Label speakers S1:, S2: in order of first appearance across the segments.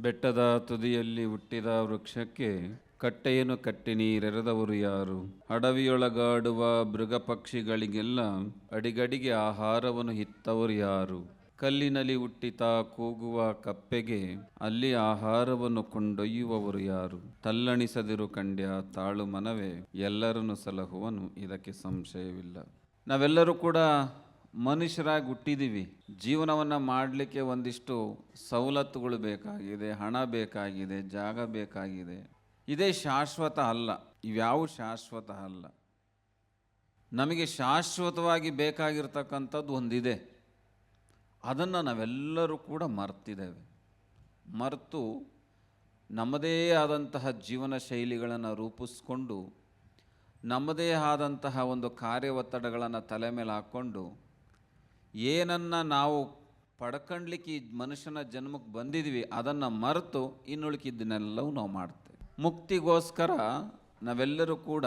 S1: ಬೆಟ್ಟದ ತುದಿಯಲ್ಲಿ ಹುಟ್ಟಿದ ವೃಕ್ಷಕ್ಕೆ ಕಟ್ಟೆಯನ್ನು ಕಟ್ಟಿ ನೀರೆರೆದವರು ಯಾರು? ಅಡವಿಯೊಳಗಾಡುವ ಮೃಗ ಪಕ್ಷಿಗಳಿಗೆಲ್ಲ ಅಡಿಗಡಿಗೆ ಆಹಾರವನ್ನು ಹಿತ್ತವರು ಯಾರು? ಕಲ್ಲಿನಲ್ಲಿ ಹುಟ್ಟಿತ ಕೂಗುವ ಕಪ್ಪೆಗೆ ಅಲ್ಲಿ ಆಹಾರವನ್ನು ಕೊಂಡೊಯ್ಯುವವರು ಯಾರು? ತಲ್ಲಣಿಸದಿರು ಕಂಡ್ಯ ತಾಳು ಮನವೇ, ಎಲ್ಲರನ್ನು ಸಲಹುವನು, ಇದಕ್ಕೆ ಸಂಶಯವಿಲ್ಲ. ನಾವೆಲ್ಲರೂ ಕೂಡ ಮನುಷ್ಯರಾಗಿ ಹುಟ್ಟಿದ್ದೀವಿ ಜೀವನವನ್ನು ಮಾಡಲಿಕ್ಕೆ ಒಂದಿಷ್ಟು ಸವಲತ್ತುಗಳು ಬೇಕಾಗಿದೆ, ಹಣ ಬೇಕಾಗಿದೆ, ಜಾಗ ಬೇಕಾಗಿದೆ. ಇದೇ ಶಾಶ್ವತ ಅಲ್ಲ ಇವ್ಯಾವು ಶಾಶ್ವತ ಅಲ್ಲ ನಮಗೆ ಶಾಶ್ವತವಾಗಿ ಬೇಕಾಗಿರ್ತಕ್ಕಂಥದ್ದು ಒಂದಿದೆ. ಅದನ್ನು ನಾವೆಲ್ಲರೂ ಕೂಡ ಮರ್ತಿದ್ದೇವೆ. ಮರೆತು ನಮ್ಮದೇ ಆದಂತಹ ಜೀವನ ಶೈಲಿಗಳನ್ನು ರೂಪಿಸ್ಕೊಂಡು, ನಮ್ಮದೇ ಆದಂತಹ ಒಂದು ಕಾರ್ಯ ಒತ್ತಡಗಳನ್ನು ತಲೆ ಮೇಲೆ ಹಾಕ್ಕೊಂಡು ಏನನ್ನು ನಾವು ಪಡ್ಕಂಡ್ಲಿಕ್ಕೆ ಈ ಮನುಷ್ಯನ ಜನ್ಮಕ್ಕೆ ಬಂದಿದ್ವಿ, ಅದನ್ನು ಮರೆತು ಇನ್ನುಳಿಕಿದ್ದನ್ನೆಲ್ಲವೂ ನಾವು ಮಾಡ್ತೇವೆ. ಮುಕ್ತಿಗೋಸ್ಕರ ನಾವೆಲ್ಲರೂ ಕೂಡ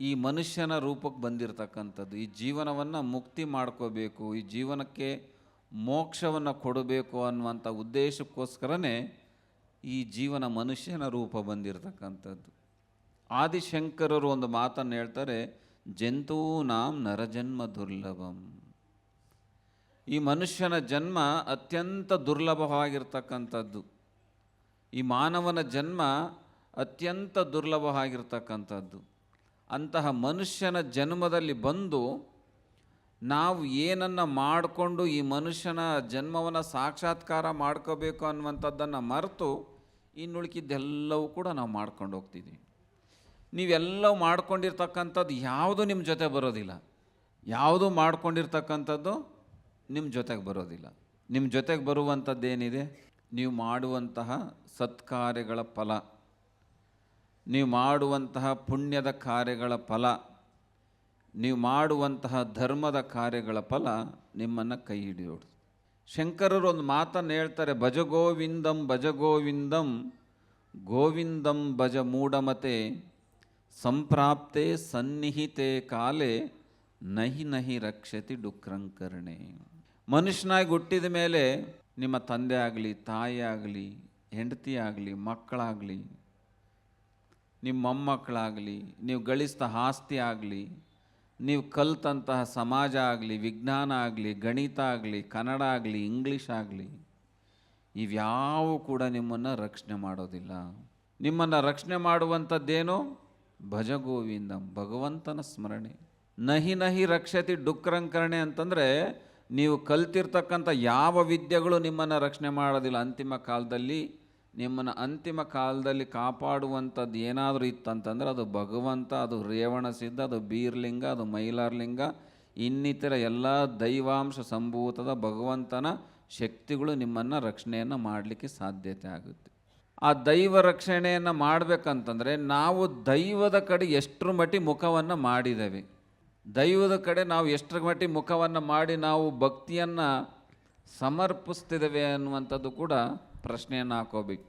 S1: ಈ ಮನುಷ್ಯನ ರೂಪಕ್ಕೆ ಬಂದಿರತಕ್ಕಂಥದ್ದು. ಈ ಜೀವನವನ್ನು ಮುಕ್ತಿ ಮಾಡ್ಕೋಬೇಕು, ಈ ಜೀವನಕ್ಕೆ ಮೋಕ್ಷವನ್ನು ಕೊಡಬೇಕು ಅನ್ನುವಂಥ ಉದ್ದೇಶಕ್ಕೋಸ್ಕರನೇ ಈ ಜೀವನ ಮನುಷ್ಯನ ರೂಪ ಬಂದಿರತಕ್ಕಂಥದ್ದು. ಆದಿಶಂಕರರು ಒಂದು ಮಾತನ್ನು ಹೇಳ್ತಾರೆ, ಜಂತೂನಾಂ ನರಜನ್ಮ ದುರ್ಲಭಂ. ಈ ಮನುಷ್ಯನ ಜನ್ಮ ಅತ್ಯಂತ ದುರ್ಲಭವಾಗಿರ್ತಕ್ಕಂಥದ್ದು. ಈ ಮಾನವನ ಜನ್ಮ ಅತ್ಯಂತ ದುರ್ಲಭವಾಗಿರ್ತಕ್ಕಂಥದ್ದು. ಅಂತಹ ಮನುಷ್ಯನ ಜನ್ಮದಲ್ಲಿ ಬಂದು ನಾವು ಏನನ್ನು ಮಾಡಿಕೊಂಡು ಈ ಮನುಷ್ಯನ ಜನ್ಮವನ್ನು ಸಾಕ್ಷಾತ್ಕಾರ ಮಾಡ್ಕೋಬೇಕು ಅನ್ನುವಂಥದ್ದನ್ನು ಮರೆತು ಇನ್ನುಳಿಕಿದ್ದೆಲ್ಲವೂ ಕೂಡ ನಾವು ಮಾಡ್ಕೊಂಡು ಹೋಗ್ತಿದ್ದೀವಿ ನೀವೆಲ್ಲವೂ ಮಾಡ್ಕೊಂಡಿರ್ತಕ್ಕಂಥದ್ದು ಯಾವುದು ನಿಮ್ಮ ಜೊತೆ ಬರೋದಿಲ್ಲ. ಯಾವುದು ಮಾಡ್ಕೊಂಡಿರ್ತಕ್ಕಂಥದ್ದು ನಿಮ್ಮ ಜೊತೆಗೆ ಬರೋದಿಲ್ಲ. ನಿಮ್ಮ ಜೊತೆಗೆ ಬರುವಂಥದ್ದೇನಿದೆ ನೀವು ಮಾಡುವಂತಹ ಸತ್ಕಾರ್ಯಗಳ ಫಲ. ನೀವು ಮಾಡುವಂತಹ ಪುಣ್ಯದ ಕಾರ್ಯಗಳ ಫಲ. ನೀವು ಮಾಡುವಂತಹ ಧರ್ಮದ ಕಾರ್ಯಗಳ ಫಲ ನಿಮ್ಮನ್ನು ಕೈ ಹಿಡಿಯೋಡು ಶಂಕರರು ಒಂದು ಮಾತನ್ನು ಹೇಳ್ತಾರೆ, ಭಜಗೋವಿಂದಂ ಭಜಗೋವಿಂದಂ, ಗೋವಿಂದಂ ಭಜ ಮೂಢಮತೆ, ಸಂಪ್ರಾಪ್ತೆ ಸನ್ನಿಹಿತೆ ಕಾಲೇ, ನಹಿ ನಹಿ ರಕ್ಷತಿ ಡುಕ್ರಂಕರಣೆ. ಮನುಷ್ಯನಾಗಿ ಹುಟ್ಟಿದ ಮೇಲೆ ನಿಮ್ಮ ತಂದೆ ಆಗಲಿ, ತಾಯಿ ಆಗಲಿ, ಹೆಂಡತಿ ಆಗಲಿ, ಮಕ್ಕಳಾಗಲಿ, ನಿಮ್ಮ ಮೊಮ್ಮಕ್ಕಳಾಗಲಿ, ನೀವು ಗಳಿಸಿದ ಆಸ್ತಿ ಆಗಲಿ, ನೀವು ಕಲ್ತಂತಹ ಸಮಾಜ ಆಗಲಿ, ವಿಜ್ಞಾನ ಆಗಲಿ, ಗಣಿತ ಆಗಲಿ, ಕನ್ನಡ ಆಗಲಿ, ಇಂಗ್ಲೀಷ್ ಆಗಲಿ, ಇವ್ಯಾವು ಕೂಡ ನಿಮ್ಮನ್ನು ರಕ್ಷಣೆ ಮಾಡೋದಿಲ್ಲ. ನಿಮ್ಮನ್ನು ರಕ್ಷಣೆ ಮಾಡುವಂಥದ್ದೇನು? ಭಜಗೋವಿಂದ ಭಗವಂತನ ಸ್ಮರಣೆ. ನಹಿ ನಹಿ ರಕ್ಷತಿ ಡುಕ್ರಂಕರಣೆ ಅಂತಂದರೆ ನೀವು ಕಲ್ತಿರ್ತಕ್ಕಂಥ ಯಾವ ವಿದ್ಯೆಗಳು ನಿಮ್ಮನ್ನು ರಕ್ಷಣೆ ಮಾಡೋದಿಲ್ಲ, ಅಂತಿಮ ಕಾಲದಲ್ಲಿ ನಿಮ್ಮನ್ನು ಅಂತಿಮ ಕಾಲದಲ್ಲಿ ಕಾಪಾಡುವಂಥದ್ದು ಏನಾದರೂ ಇತ್ತಂತಂದ್ರೆ ಅದು ಭಗವಂತ, ಅದು ರೇವಣ ಸಿದ್ಧ, ಅದು ಬೀರ್ಲಿಂಗ, ಅದು ಮೈಲಾರ್ಲಿಂಗ ಇನ್ನಿತರ ಎಲ್ಲ ದೈವಾಂಶ ಸಂಭೂತದ ಭಗವಂತನ ಶಕ್ತಿಗಳು ನಿಮ್ಮನ್ನು ರಕ್ಷಣೆಯನ್ನು ಮಾಡಲಿಕ್ಕೆ ಸಾಧ್ಯತೆ ಆಗುತ್ತೆ. ಆ ದೈವ ರಕ್ಷಣೆಯನ್ನು ಮಾಡಬೇಕಂತಂದರೆ ನಾವು ದೈವದ ಕಡೆ ಎಷ್ಟರ ಮಟ್ಟಿ ಮುಖವನ್ನು ಮಾಡಿದ್ದೇವೆ ದೈವದ ಕಡೆ ನಾವು ಎಷ್ಟರ ಮಟ್ಟಿಗೆ ಮುಖವನ್ನು ಮಾಡಿ ನಾವು ಭಕ್ತಿಯನ್ನು ಸಮರ್ಪಿಸ್ತಿದ್ದೇವೆ ಅನ್ನುವಂಥದ್ದು ಕೂಡ ಪ್ರಶ್ನೆಯನ್ನು ಹಾಕೋಬೇಕು.